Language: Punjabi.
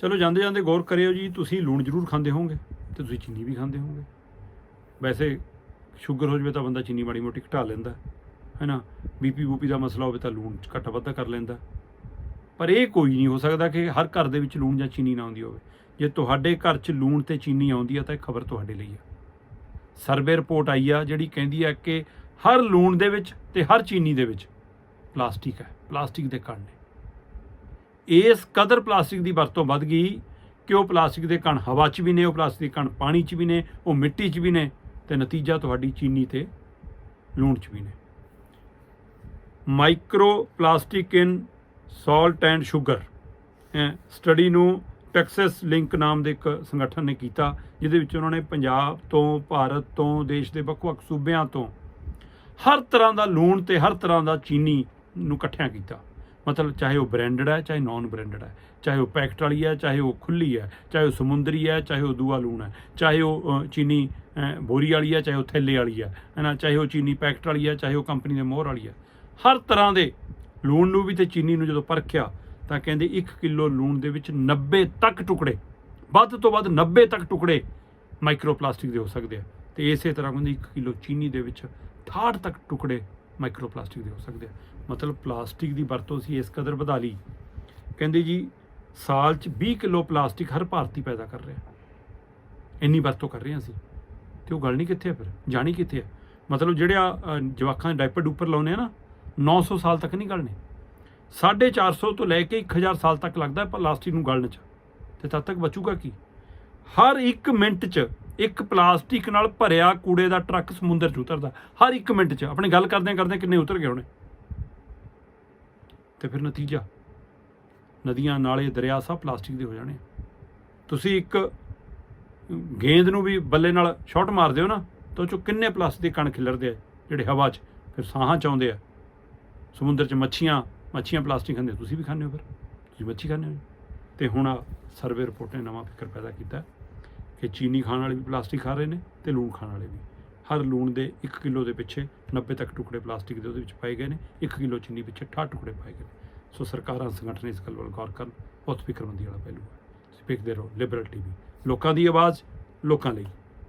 ਚਲੋ ਜਾਂਦੇ ਜਾਂਦੇ ਗੌਰ ਕਰਿਓ ਜੀ, ਤੁਸੀਂ ਲੂਣ ਜ਼ਰੂਰ ਖਾਂਦੇ ਹੋਵੋਗੇ ਤੇ ਤੁਸੀਂ ਚੀਨੀ ਵੀ ਖਾਂਦੇ ਹੋਵੋਗੇ। ਵੈਸੇ ਸ਼ੂਗਰ ਹੋ ਜਵੇ ਤਾਂ ਬੰਦਾ ਚੀਨੀ ਮਾੜੀ ਮੋਟੀ ਘਟਾ ਲੈਂਦਾ ਹੈ ਨਾ ਬੀਪੀ ਬੂਪੀ ਦਾ ਮਸਲਾ ਹੋਵੇ ਤਾਂ ਲੂਣ ਘੱਟ ਵੱਧਾ ਕਰ ਲੈਂਦਾ। ਪਰ ਇਹ ਕੋਈ ਨਹੀਂ ਹੋ ਸਕਦਾ ਕਿ ਹਰ ਘਰ ਦੇ ਵਿੱਚ ਲੂਣ ਜਾਂ ਚੀਨੀ ਨਾ ਆਉਂਦੀ ਹੋਵੇ। ਜੇ ਤੁਹਾਡੇ ਘਰ 'ਚ ਲੂਣ ਤੇ ਚੀਨੀ ਆਉਂਦੀ ਆ ਤਾਂ ਇਹ ਖਬਰ ਤੁਹਾਡੇ ਲਈ ਆ। ਸਰਵੇ ਰਿਪੋਰਟ ਆਈ ਆ ਜਿਹੜੀ ਕਹਿੰਦੀ ਆ ਕਿ ਹਰ ਲੂਣ ਦੇ ਵਿੱਚ ਤੇ ਹਰ ਚੀਨੀ ਦੇ ਵਿੱਚ ਪਲਾਸਟਿਕ ਹੈ, ਪਲਾਸਟਿਕ ਦੇ ਕਣ ਨੇ ਇਸ ਕਦਰ ਪਲਾਸਟਿਕ ਦੀ ਵਰਤੋਂ ਵੱਧ ਗਈ ਕਿ ਉਹ ਪਲਾਸਟਿਕ ਦੇ ਕਣ ਹਵਾ 'ਚ ਵੀ ਨੇ, ਉਹ ਪਲਾਸਟਿਕ ਦੇ ਕਣ ਪਾਣੀ 'ਚ ਵੀ ਨੇ, ਉਹ ਮਿੱਟੀ 'ਚ ਵੀ ਨੇ ਤੇ ਨਤੀਜਾ ਤੁਹਾਡੀ ਚੀਨੀ ਤੇ ਲੂਣ 'ਚ ਵੀ ਨੇ। Micro plastic in salt and sugar study ਨੂੰ ਟੈਕਸਸ ਲਿੰਕ ਨਾਮ ਦੇ ਇੱਕ ਸੰਗਠਨ ਨੇ ਕੀਤਾ, ਜਿਹਦੇ ਵਿੱਚ ਉਹਨਾਂ ਨੇ ਪੰਜਾਬ ਤੋਂ, ਭਾਰਤ ਤੋਂ, ਦੇਸ਼ ਦੇ ਵੱਖ-ਵੱਖ ਸੂਬਿਆਂ ਤੋਂ ਹਰ ਤਰ੍ਹਾਂ ਦਾ ਲੂਣ ਤੇ ਹਰ ਤਰ੍ਹਾਂ ਦਾ ਚੀਨੀ ਨੂੰ ਇਕੱਠਿਆਂ ਕੀਤਾ। ਮਤਲਬ ਚਾਹੇ ਉਹ ਬ੍ਰਾਂਡਡ ਹੈ ਚਾਹੇ ਨਾਨ ਬ੍ਰਾਂਡਡ ਹੈ ਚਾਹੇ ਉਹ ਪੈਕਟ ਵਾਲੀ ਹੈ ਚਾਹੇ ਉਹ ਖੁੱਲੀ ਹੈ ਚਾਹੇ ਉਹ ਸਮੁੰਦਰੀ ਹੈ ਚਾਹੇ ਉਹ ਦੂਆ ਲੂਣ ਹੈ ਚਾਹੇ ਉਹ ਚੀਨੀ ਬੋਰੀ ਵਾਲੀ ਹੈ ਚਾਹੇ ਉਹ ਥੈਲੇ ਵਾਲੀ ਹੈ ਹੈ ਨਾ, ਚਾਹੇ ਉਹ ਚੀਨੀ ਪੈਕਟ ਵਾਲੀ ਹੈ ਚਾਹੇ ਉਹ ਕੰਪਨੀ ਦੇ ਮੋਹਰ ਵਾਲੀ ਹੈ ਹਰ ਤਰ੍ਹਾਂ ਦੇ ਲੂਣ ਨੂੰ ਵੀ ਤੇ ਚੀਨੀ ਨੂੰ ਜਦੋਂ ਪਰਖਿਆ, ਤਾਂ ਕਹਿੰਦੇ 1 ਕਿਲੋ ਲੂਣ ਦੇ ਵਿੱਚ 90 ਤੱਕ ਟੁਕੜੇ, ਵੱਧ ਤੋਂ ਵੱਧ 90 ਤੱਕ ਟੁਕੜੇ ਮਾਈਕਰੋ ਪਲਾਸਟਿਕ ਦੇ ਹੋ ਸਕਦੇ ਆ। ਤੇ ਇਸੇ ਤਰ੍ਹਾਂ ਕਹਿੰਦੇ 1 ਕਿਲੋ ਚੀਨੀ ਦੇ ਵਿੱਚ 68 ਤੱਕ ਟੁਕੜੇ ਮਾਈਕਰੋ ਪਲਾਸਟਿਕ ਦੇ ਹੋ ਸਕਦੇ ਆ। ਮਤਲਬ ਪਲਾਸਟਿਕ ਦੀ ਵਰਤੋਂ ਅਸੀਂ ਇਸ ਕਦਰ ਵਧਾ ਲਈ। ਕਹਿੰਦੇ ਜੀ, ਸਾਲ 'ਚ 20 ਕਿਲੋ ਪਲਾਸਟਿਕ ਹਰ ਭਾਰਤੀ ਪੈਦਾ ਕਰ ਰਿਹਾ। ਇੰਨੀ ਵਰਤੋਂ ਕਰ ਰਹੇ ਹਾਂ ਅਸੀਂ। ਤੇ ਉਹ ਗੱਲ ਨਹੀਂ ਕਿੱਥੇ ਆ ਫਿਰ? ਜਾਣੀ ਕਿੱਥੇ ਆ? ਮਤਲਬ ਜਿਹੜੇ ਆ ਜਵਾਕਾਂ ਦੇ ਡਾਈਪਰ ਡੂਪਰ ਲਾਉਨੇ ਆ ਨਾ 900 ਸਾਲ ਤੱਕ ਨਹੀਂ ਗਲਣੇ। 450 ਤੋਂ ਲੈ ਕੇ 1000 ਸਾਲ ਤੱਕ ਲੱਗਦਾ ਪਲਾਸਟਿਕ ਨੂੰ ਗਲਣ 'ਚ। ਤੇ ਤਦ ਤੱਕ ਬਚੂਗਾ ਕੀ? ਹਰ 1 ਮਿੰਟ 'ਚ ਇੱਕ ਪਲਾਸਟਿਕ ਨਾਲ ਭਰਿਆ ਕੂੜੇ ਦਾ ਟਰੱਕ ਸਮੁੰਦਰ 'ਚ ਉਤਰਦਾ। ਹਰ ਇੱਕ ਮਿੰਟ 'ਚ। ਆਪਣੇ ਗੱਲ ਕਰਦੇ ਕਰਦੇ ਕਿੰਨੇ ਉਤਰ ਗਏ ਹੋਣੇ। ਤੇ ਫਿਰ ਨਤੀਜਾ। ਨਦੀਆਂ ਨਾਲੇ ਦਰਿਆ ਸਭ ਪਲਾਸਟਿਕ ਦੇ ਹੋ ਜਾਣੇ ਤੁਸੀਂ ਇੱਕ ਗੇਂਦ ਨੂੰ ਵੀ ਬੱਲੇ ਨਾਲ ਸ਼ਾਟ ਮਾਰਦੇ ਹੋ ਨਾ, ਤਾਂ ਉਹ ਚੋਂ ਕਿੰਨੇ ਪਲਾਸਟਿਕ ਦੇ ਕਣ ਖਿਲਰਦੇ ਆ, ਜਿਹੜੇ ਹਵਾ 'ਚ ਫਿਰ ਸਾਹਾਂ 'ਚ ਆਉਂਦੇ ਆ। ਸਮੁੰਦਰ 'ਚ ਮੱਛੀਆਂ ਮੱਛੀਆਂ ਪਲਾਸਟਿਕ ਖਾਂਦੇ ਤੁਸੀਂ ਵੀ ਖਾਂਦੇ ਹੋ ਫਿਰ? ਤੁਸੀਂ ਮੱਛੀ ਖਾਂਦੇ ਹੋ? ਤੇ ਹੁਣ ਆਹ ਸਰਵੇ ਰਿਪੋਰਟ ਨੇ ਨਵਾਂ ਫਿਕਰ ਪੈਦਾ ਕੀਤਾ। ਕਿ ਚੀਨੀ ਖਾਣ ਵਾਲੇ ਵੀ ਪਲਾਸਟਿਕ ਖਾ ਰਹੇ ਨੇ ਤੇ ਲੂਣ ਖਾਣ ਵਾਲੇ ਵੀ। ਹਰ ਲੂਣ ਦੇ 1 ਕਿਲੋ ਦੇ ਪਿੱਛੇ 90 ਤੱਕ ਟੁਕੜੇ ਪਲਾਸਟਿਕ ਦੇ ਉਹਦੇ ਵਿੱਚ ਪਾਏ ਗਏ ਨੇ 1 ਕਿਲੋ ਚੀਨੀ ਪਿੱਛੇ 68 ਟੁਕੜੇ ਪਾਏ ਗਏ ਨੇ। ਸੋ ਸਰਕਾਰਾਂ ਸੰਗਠਨ ਇਸ ਗੱਲ ਵੱਲ ਗੌਰ ਕਰਨ, ਬਹੁਤ ਫਿਕਰਮੰਦੀ ਵਾਲਾ ਪਹਿਲੂ ਹੈ। ਤੁਸੀਂ ਵੇਖਦੇ ਰਹੋ ਲਿਬਰਲ ਟੀਵੀ ਲੋਕਾਂ ਦੀ ਆਵਾਜ਼, ਲੋਕਾਂ ਲਈ।